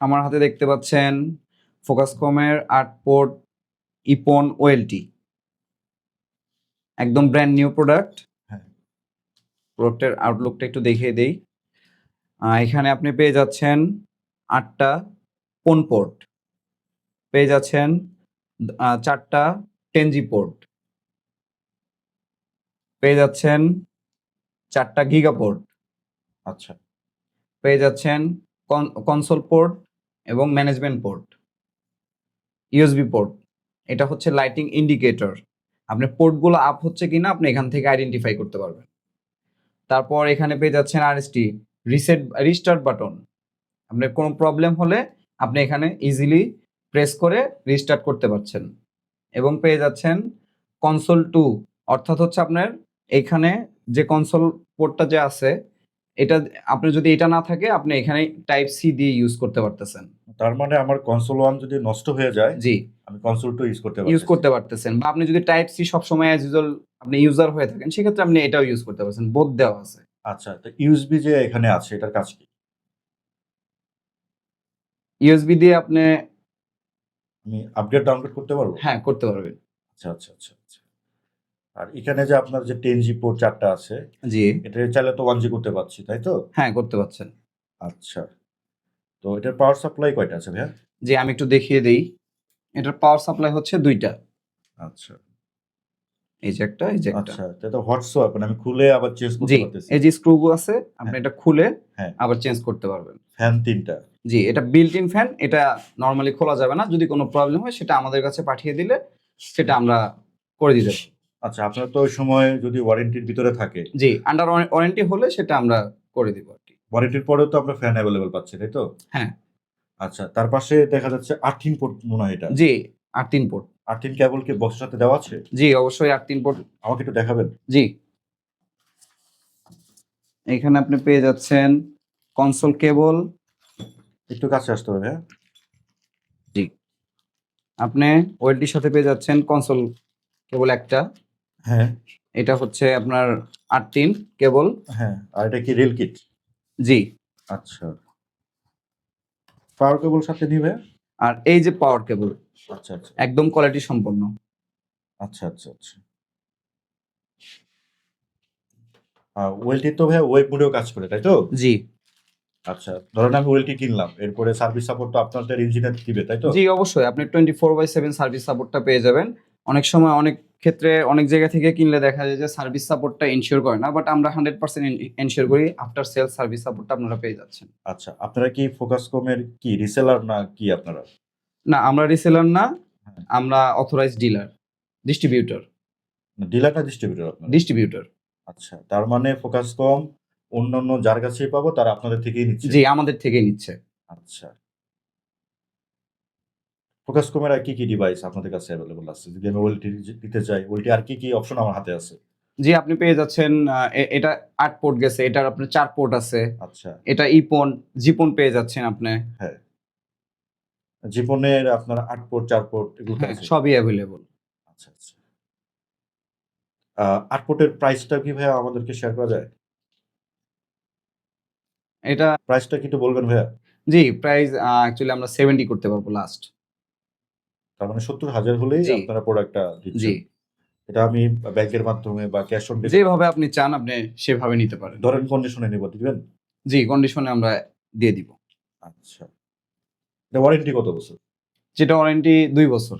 আমার হাতে দেখতে পাচ্ছেন ফোকাসকমের আট পোর্ট ইপন ওয়েলটি একদম ব্র্যান্ড নিউ প্রোডাক্ট হ্যাঁ। প্রোডাক্টের আউটলুকটা একটু দেখিয়ে দেই। এখানে আপনি পেয়ে যাচ্ছেন আটটা পোন পোর্ট পেয়ে যাচ্ছেন চারটা টেনজি পোর্ট পেয়ে যাচ্ছেন চারটা গিগা পোর্ট আচ্ছা। পেয়ে যাচ্ছেন কনসোল পোর্ট এবং ম্যানেজমেন্ট পোর্ট ইউএসবি পোর্ট এটা হচ্ছে লাইটিং ইন্ডিকেটর আপনি পোর্টগুলো আপ হচ্ছে কিনা আপনি এখান থেকে আইডেন্টিফাই করতে পারবেন। তারপর এখানে পেয়ে যাচ্ছেন আরএসটি রিসেট রিস্টার্ট বাটন আপনার কোনো প্রবলেম হলে আপনি এখানে ইজিলি প্রেস করে রিস্টার্ট করতে পারছেন। এবং পেয়ে যাচ্ছেন কনসোল টু অর্থাৎ হচ্ছে আপনার এখানে যে কনসোল পোর্টটা যে আছে এটা আপনি যদি এটা না থাকে আপনি এখানে টাইপ সি দিয়ে ইউজ করতে পারতেছেন। তার মানে আমার কনসোল ওয়ান যদি নষ্ট হয়ে যায় জি। আমি কনসোল টু ইউজ করতে ইউজ করতে পারতেছেন। বা আপনি যদি টাইপ সি সবসময় অ্যাজ ইউজুয়াল আপনি ইউজার হয়ে থাকেন সেক্ষেত্রে আপনি এটাও ইউজ করতে পারছেন বোধ দেওয়া আছে। আচ্ছা তো ইউএসবি যে এখানে আছে এটার কাজ কি? ইউএসবি দিয়ে আপনি আমি আপডেট ডাউনলোড করতে পারব? হ্যাঁ করতে পারবেন। আচ্ছা আচ্ছা আচ্ছা আচ্ছা। আর এখানে যে আপনার যে টেন জি পোর্ট চারটা আছে জি। এটা চাইলে তো ওয়ান জি করতে পারছি তাই তো? হ্যাঁ করতে পারছেন। আচ্ছা। তো এটার পাওয়ার সাপ্লাই কয়টা আছে ভাইয়া? জি আমি একটু দেখিয়ে দেই। এটার পাওয়ার সাপ্লাই হচ্ছে দুইটা। আচ্ছা। এই যে একটা এই যে একটা। আচ্ছা তো এটা হোয়াটসঅ্যাপ মানে আমি খুলে আবার চেঞ্জ করতে জি পারতেছি। এই যে স্ক্রু আছে আপনি হ্যাঁ। এটা খুলে হ্যাঁ। আবার চেঞ্জ করতে পারবেন। ফ্যান তিনটা। জি এটা বিল্ট ইন ফ্যান এটা নর্মালি খোলা যাবে না। যদি কোনো প্রবলেম হয় সেটা আমাদের কাছে পাঠিয়ে দিলে সেটা আমরা করে দিতে পারব। আচ্ছা আপনার তো ওই সময় যদি ওয়ারেন্টির ভিতরে থাকে। জি আন্ডার ওয়ারেন্টি হলে সেটা আমরা করে দিব আর কি। ওয়ারেন্টির পরেও তো আপনার ফ্যান অ্যাভেলেবেল পাচ্ছি তাই তো? হ্যাঁ। আচ্ছা তার পাশে দেখা যাচ্ছে আর্থিন পোর্ট মনে হয় এটা। জি আর তিন পোর্ট আর্থিন কেবল কি বক্সের সাথে দেওয়া আছে? জি অবশ্যই আর তিন পোর্ট আমাকে একটু দেখাবেন। জি। এখানে আপনি পেয়ে যাচ্ছেন কনসোল কেবল একটু কাছে আসতে হবে হ্যাঁ? জি। আপনি ওয়েলটির সাথে পেয়ে যাচ্ছেন কনসোল কেবল একটা। হ্যাঁ। এটা হচ্ছে আপনার আট তিন কেবল। হ্যাঁ আর এটা কি রেল কিট? জি। আচ্ছা। পাওয়ার কেবল সাথে নিবে? আর এই যে পাওয়ার কেবল আচ্ছা আচ্ছা। একদম কোয়ালিটি সম্পন্ন। আচ্ছা আচ্ছা আচ্ছা। ওয়েলটি তো ভাই ওয়েব মোডেও কাজ করে তাই তো? জি। আচ্ছা ধরেন আমি ওয়েলটি কিনলাম এরপরে সার্ভিস সাপোর্ট তো আপনাদের ইঞ্জিনিয়ার দিবে তাই তো? জি অবশ্যই। আপনি twenty four by seven service সাপোর্টটা পেয়ে যাবেন। অনেক সময় অনেক ক্ষেত্রে অনেক জায়গা থেকে কিনলে দেখা যায় যে সার্ভিস সাপোর্টটা ইনশিওর করে না বাট আমরা হান্ড্রেড পার্সেন্ট ইনশিওর করি আফটার সেল সার্ভিস সাপোর্টটা আপনারা পেয়ে যাচ্ছেন। আচ্ছা আপনারা কি ফোকাস কমের কি রিসেলার না কি আপনারা? না আমরা রিসেলার না হ্যাঁ। আমরা অথরাইজ ডিলার ডিস্ট্রিবিউটর ডিলার না ডিস্ট্রিবিউটর ডিস্ট্রিবিউটর আচ্ছা তার মানে ফোকাস কম অন্যান্য যার কাছেই পাবো তারা আপনাদের থেকেই নিচ্ছে? জি আমাদের থেকেই নিচ্ছে। আচ্ছা। ফোকাস কমের আর কি কি ডিভাইস আপনাদের কাছে অ্যাভেলেবল আছে। যদি আমি ওয়েলটি দিতে চাই ওয়েলটি আর কি কি অপশন আমার হাতে আছে? জি আপনি পেয়ে যাচ্ছেন এটা আট পোর্ট গেছে এটার আপনার চার পোর্ট আছে। আচ্ছা। এটা ইপন জিপন পেয়ে যাচ্ছেন আপনি। জীবনের আপনার আট পোর্ট চার পোর্ট এগুলো হ্যাঁ, সবই অ্যাভেলেবল আচ্ছা আচ্ছা। আট পোর্টের প্রাইসটা কি ভাইয়া আমাদেরকে শেয়ার করা যায়? এটা প্রাইসটা কি একটু বলবেন ভাইয়া? জি প্রাইস অ্যাকচুয়ালি আমরা সেভেন্টি করতে পারব লাস্ট তার মানে সত্তর হাজার হলেই। আপনারা প্রোডাক্টটা জি। এটা আমি ব্যাংকের মাধ্যমে বা ক্যাশ অন যেভাবে আপনি চান আপনি সেভাবে নিতে পারেন। ধরেন কন্ডিশনে নিব দিবেন? জি কন্ডিশনে আমরা দিয়ে দিব। আচ্ছা। এটা ওয়ারেন্টি কত বছর? যেটা ওয়ারেন্টি দুই বছর।